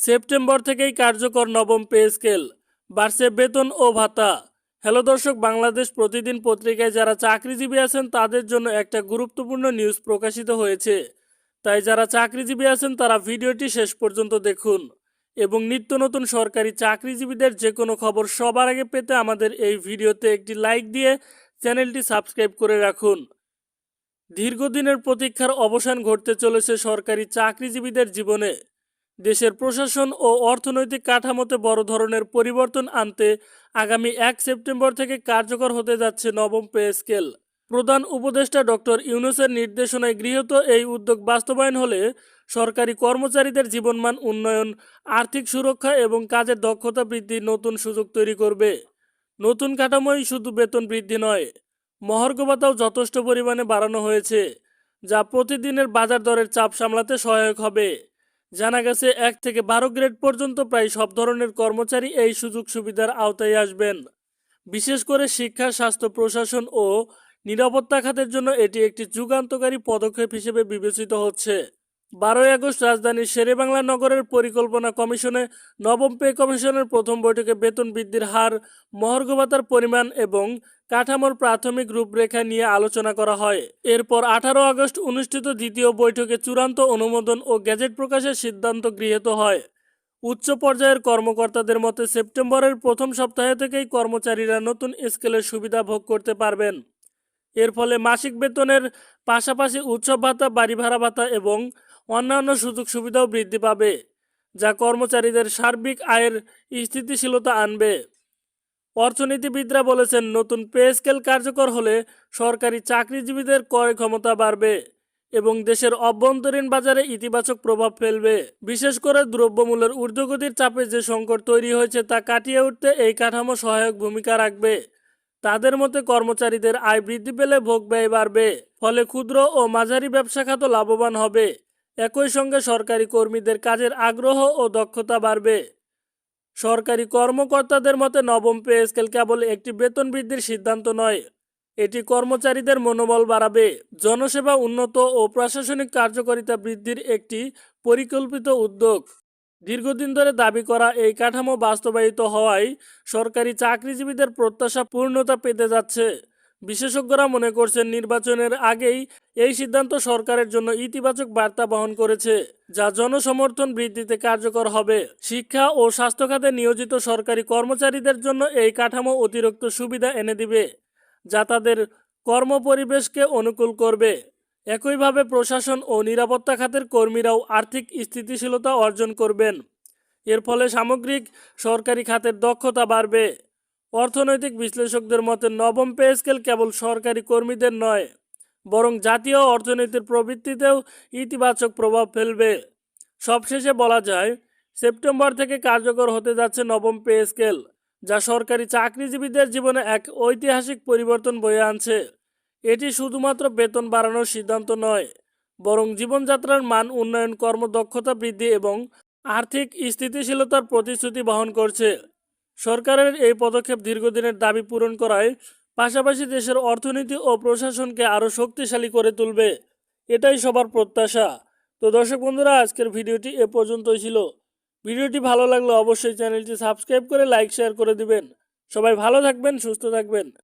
September থেকেই কার্যকর নবম পে স্কেল। বাড়ছে বেতন ও ভাতা। হ্যালো দর্শক, বাংলাদেশ প্রতিদিন পত্রিকায় যারা চাকরিজীবী আছেন, তাদের জন্য একটা গুরুত্বপূর্ণ নিউজ প্রকাশিত হয়েছে। তাই যারা চাকরিজীবী আছেন, তারা ভিডিওটি শেষ পর্যন্ত দেখুন এবং নিত্য নতুন সরকারি চাকরিজীবীদের যে কোনো খবর সবার আগে পেতে আমাদের এই ভিডিওতে একটি লাইক দিয়ে চ্যানেলটি সাবস্ক্রাইব করে রাখুন। দীর্ঘদিনের প্রতীক্ষার অবসান ঘটতে চলেছে সরকারি চাকরিজীবীদের জীবনে। দেশের প্রশাসন ও অর্থনৈতিক কাঠামোতে বড় ধরনের পরিবর্তন আনতে আগামী এক সেপ্টেম্বর থেকে কার্যকর হতে যাচ্ছে নবম পে স্কেল। প্রধান উপদেষ্টা ডক্টর ইউনুসের নির্দেশনায় গৃহীত এই উদ্যোগ বাস্তবায়ন হলে সরকারি কর্মচারীদের জীবনমান উন্নয়ন, আর্থিক সুরক্ষা এবং কাজের দক্ষতা বৃদ্ধির নতুন সুযোগ তৈরি করবে। নতুন কাঠামোই শুধু বেতন বৃদ্ধি নয় মহার্ঘ ভাতাও যথেষ্ট পরিমাণে বাড়ানো হয়েছে, যা প্রতিদিনের বাজার দরের চাপ সামলাতে সহায়ক হবে। জানা গেছে, এক থেকে বারো গ্রেড পর্যন্ত প্রায় সব ধরনের কর্মচারী এই সুযোগ সুবিধার আওতায় আসবেন। বিশেষ করে শিক্ষা, স্বাস্থ্য, প্রশাসন ও নিরাপত্তা খাতের জন্য এটি একটি যুগান্তকারী পদক্ষেপ হিসেবে বিবেচিত হচ্ছে। বারোই আগস্ট রাজধানীর শেরেবাংলা নগরের পরিকল্পনা কমিশনে নবম পে কমিশনের প্রথম বৈঠকে বেতন বৃদ্ধির হার মহার্ঘ ভাতার পরিমাণ এবং কাঠামোর প্রাথমিক রূপরেখা নিয়ে আলোচনা করা হয়। এরপর আঠারো আগস্ট অনুষ্ঠিত দ্বিতীয় বৈঠকে চূড়ান্ত অনুমোদন ও গেজেট প্রকাশের সিদ্ধান্ত গৃহীত হয়। উচ্চ পর্যায়ের কর্মকর্তাদের মতে সেপ্টেম্বরের প্রথম সপ্তাহে থেকেই কর্মচারীরা নতুন স্কেলের সুবিধা ভোগ করতে পারবেন। এর ফলে মাসিক বেতনের পাশাপাশি উৎসব ভাতা বাড়ি ভাড়া ভাতা এবং অন্যান্য সুযোগ সুবিধাও বৃদ্ধি পাবে, যা কর্মচারীদের সার্বিক আয়ের স্থিতিশীলতা আনবে। অর্থনীতিবিদরা বলেছেন, নতুন পে স্কেল কার্যকর হলে সরকারি চাকরিজীবীদের ক্রয় ক্ষমতা বাড়বে এবং দেশের অভ্যন্তরীণ বাজারে ইতিবাচক প্রভাব ফেলবে। বিশেষ করে দ্রব্যমূল্যের ঊর্ধ্বগতির চাপে যে সংকট তৈরি হয়েছে তা কাটিয়ে উঠতে এই কাঠামো সহায়ক ভূমিকা রাখবে। তাদের মতে, কর্মচারীদের আয় বৃদ্ধি পেলে ভোগ ব্যয় বাড়বে, ফলে ক্ষুদ্র ও মাঝারি ব্যবসা খাত লাভবান হবে। একই সঙ্গে সরকারি কর্মীদের কাজের আগ্রহ ও দক্ষতা বাড়বে। সরকারি কর্মকর্তাদের মতে নবম পে স্কেল কেবল একটি বেতন বৃদ্ধির সিদ্ধান্ত নয়, এটি কর্মচারীদের মনোবল বাড়াবে। জনসেবা উন্নত ও প্রশাসনিক কার্যকারিতা বৃদ্ধির একটি পরিকল্পিত উদ্যোগ। দীর্ঘদিন ধরে দাবি করা এই কাঠামো বাস্তবায়িত হওয়ায় সরকারি চাকরিজীবীদের প্রত্যাশা পূর্ণতা পেতে যাচ্ছে। বিশেষজ্ঞরা মনে করছেন নির্বাচনের আগেই এই সিদ্ধান্ত সরকারের জন্য ইতিবাচক বার্তা বহন করেছে, যা জনসমর্থন বৃদ্ধিতে কার্যকর হবে। শিক্ষা ও স্বাস্থ্য খাতে নিয়োজিত সরকারি কর্মচারীদের জন্য এই কাঠামো অতিরিক্ত সুবিধা এনে দিবে, যা তাদের কর্মপরিবেশকে অনুকূল করবে। একইভাবে প্রশাসন ও নিরাপত্তা খাতের কর্মীরাও আর্থিক স্থিতিশীলতা অর্জন করবেন। এর ফলে সামগ্রিক সরকারি খাতের দক্ষতা বাড়বে। অর্থনৈতিক বিশ্লেষকদের মতে, নবম পে স্কেল কেবল সরকারি কর্মীদের নয়, বরং জাতীয় অর্থনীতির প্রবৃত্তিতেও ইতিবাচক প্রভাব ফেলবে। সবশেষে বলা যায়, সেপ্টেম্বর থেকে কার্যকর হতে যাচ্ছে নবম পে স্কেল, যা সরকারি চাকরিজীবীদের জীবনে এক ঐতিহাসিক পরিবর্তন বয়ে আনছে। এটি শুধুমাত্র বেতন বাড়ানোর সিদ্ধান্ত নয়, বরং জীবনযাত্রার মান উন্নয়ন কর্মদক্ষতা বৃদ্ধি এবং আর্থিক স্থিতিশীলতার প্রতিশ্রুতি বহন করছে। সরকারের এই পদক্ষেপ দীর্ঘদিনের দাবি পূরণ করায় পাশাপাশি দেশের অর্থনীতি ও প্রশাসনকে আরও শক্তিশালী করে তুলবে। এটাই সবার প্রত্যাশা। তো দর্শক বন্ধুরা, আজকের ভিডিওটি এ পর্যন্তই ছিল। ভিডিওটি ভালো লাগলে অবশ্যই চ্যানেলটি সাবস্ক্রাইব করে লাইক, শেয়ার করে দিবেন। সবাই ভালো থাকবেন, সুস্থ থাকবেন।